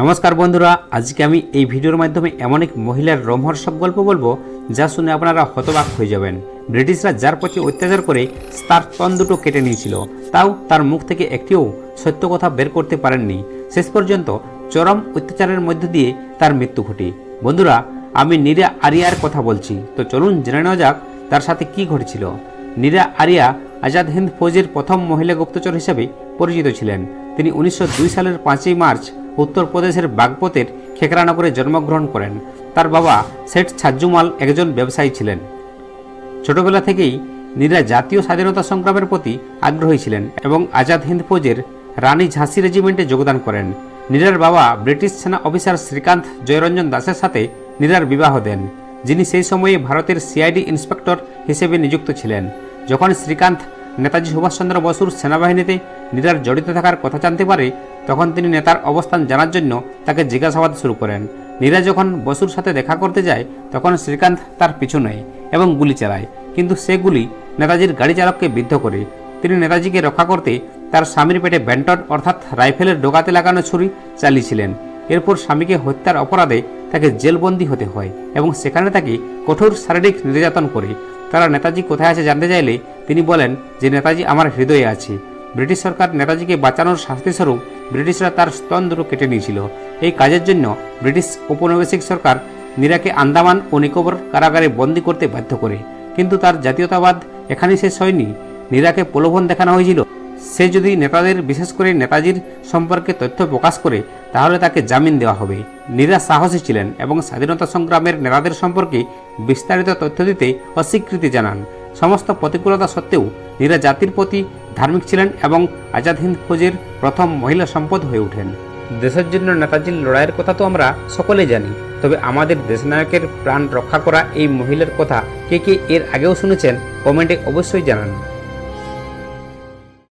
নমস্কার বন্ধুরা, আজকে আমি এই ভিডিওর মাধ্যমে এমন এক মহিলার রোমহর্ষক গল্প বলব, যা শুনে আপনারা হতবাক হয়ে যাবেন। ব্রিটিশরা যার প্রতি অত্যাচার করে, তার তন দুটো কেটে নিয়েছিল। তাও তার মুখ থেকে একটিও সত্য কথা বের করতে পারেননি। শেষ পর্যন্ত চরম অত্যাচারের মধ্য দিয়ে তার মৃত্যু ঘটে। বন্ধুরা, আমি নীরা আরিয়ার কথা বলছি। তো চলুন জেনে নেওয়া যাক তার সাথে কি ঘটেছিল। নীরা আরিয়া আজাদ হিন্দ ফৌজের প্রথম মহিলা গুপ্তচর হিসেবে পরিচিত ছিলেন। তিনি উনিশশো দুই সালের পাঁচই মার্চ উত্তরপ্রদেশের বাগপতের খেকরানগরে জন্মগ্রহণ করেন। তার বাবা শেঠ ছাজ্জুমাল একজন ব্যবসায়ী ছিলেন। ছোটবেলা থেকেই নীরা জাতীয় স্বাধীনতা সংগ্রামের প্রতি আগ্রহী ছিলেন এবং আজাদ হিন্দ ফৌজের রানী ঝাঁসি রেজিমেন্টে যোগদান করেন। নীরার বাবা ব্রিটিশ সেনা অফিসার শ্রীকান্ত জয়রঞ্জন দাসের সাথে নীরার বিবাহ দেন, যিনি সেই সময়ে ভারতের সিআইডি ইন্সপেক্টর হিসেবে নিযুক্ত ছিলেন। যখন শ্রীকান্ত নেতাজি সুভাষচন্দ্র বসুর সেনাবাহিনীতে নীরার জড়িত থাকার কথা জানতে পারে, তখন তিনি নেতার অবস্থান জানার জন্য তাকে জিজ্ঞাসাবাদ শুরু করেন। নীরা যখন বসুর সাথে দেখা করতে যায়, তখন শ্রীকান্ত তার পিছু নেয় এবং গুলি চালায়। কিন্তু সে গুলি নেতাজির গাড়ি চালককে বিদ্ধ করে। তিনি নেতাজিকে রক্ষা করতে তার স্বামীর পেটে ব্যান্টন অর্থাৎ রাইফেলের ডোকাতে লাগানো ছুরি চালিয়েছিলেন। এরপর স্বামীকে হত্যার অপরাধে তাকে জেলবন্দি হতে হয় এবং সেখানে তাকে কঠোর শারীরিক নির্যাতন করে। তারা নেতাজি কোথায় আছে জানতে চাইলে তিনি বলেন যে নেতাজি আমার হৃদয়ে আছে। ব্রিটিশ সরকার নেতাজিকে বাঁচানোর শাস্তিস্বরূপ ব্রিটিশরা তার স্তন দুটো কেটে নিয়েছিল। এই কাজের জন্য ব্রিটিশ ঔপনিবেশিক সরকার নীরাকে আন্দামান ও নিকোবর কারাগারে বন্দী করতে বাধ্য করে। কিন্তু তার জাতীয়তাবাদ এখানেই শেষ হয়নি। নীরাকে প্রলোভন দেখানো হয়েছিল। সে যদি নেতাদের, বিশেষ করে নেতাজির সম্পর্কে তথ্য প্রকাশ করে, তাহলে তাকে জামিন দেওয়া হবে। নীরা সাহসী ছিলেন এবং স্বাধীনতা সংগ্রামের নেতাদের সম্পর্কে বিস্তারিত তথ্য দিতে অস্বীকৃতি জানান। সমস্ত প্রতিকূলতা সত্ত্বেও নীরা জাতির প্রতি ধার্মিক ছিলেন এবং আজাদ হিন্দ ফৌজের প্রথম মহিলা সম্পদ হয়ে ওঠেন। দেশের জন্য নেতাজির লড়াইয়ের কথা তো আমরা সকলে জানি, তবে আমাদের দেশনায়কের প্রাণ রক্ষা করা এই মহিলার কথা কে কে এর আগেও শুনেছেন, কমেন্টে অবশ্যই জানান।